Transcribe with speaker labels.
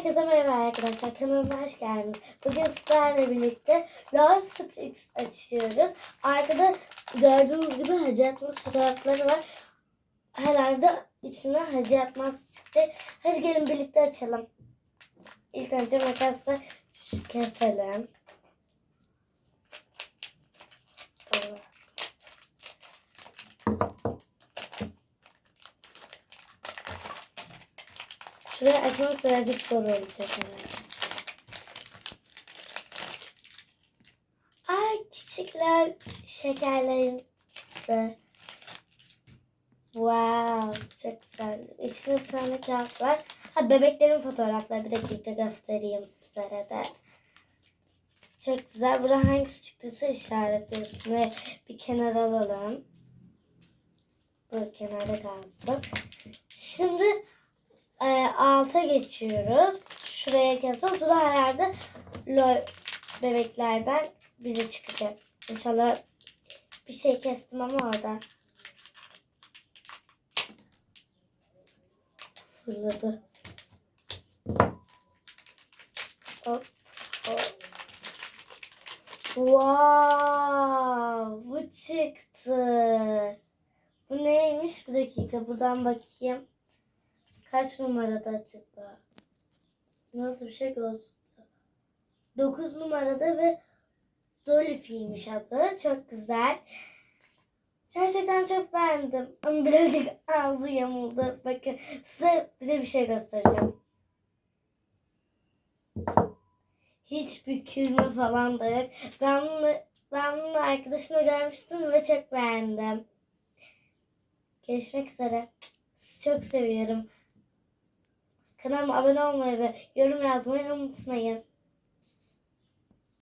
Speaker 1: Herkese merhaba arkadaşlar. Kanalıma hoş geldiniz. Bugün sizlerle birlikte Love Springs açıyoruz. Arkada gördüğünüz gibi Hacı Atmaz fotoğrafları var. Herhalde içine Hacı Atmaz çıkacak. Hadi gelin birlikte açalım. İlk önce makasla keselim. Şurayı açmak birazcık zor olacak herhalde. Ay küçükler şekerlerin çıktı. Wow çok güzel. İçinde bir tane kağıt var. Ha bebeklerin fotoğrafları bir dakika göstereyim sizlere de. Çok güzel. Burada hangisi çıktıysa işaretliyorsun ve bir kenara alalım. Bu kenarda kalsın. Alta geçiyoruz. Şuraya yazalım. Bu da herhalde lol bebeklerden biri çıkacak. İnşallah bir şey kestim ama orada. Fırladı. Hop, hop. Wow, bu çıktı. Bu neymiş? Bir dakika buradan bakayım. Kaç numarada acaba? Nasıl bir şey gözüktü? 9 numarada ve Dolphy'ymiş adı. Çok güzel. Gerçekten çok beğendim. Ama birazcık ağzı yamuldu. Bakın size bir de bir şey göstereceğim. Hiç bükülme falan da yok. Ben bunu, ben bunu arkadaşımla görmüştüm ve çok beğendim. Görüşmek üzere. Sizi çok seviyorum. Kanalıma abone olmayı ve yorum yazmayı unutmayın.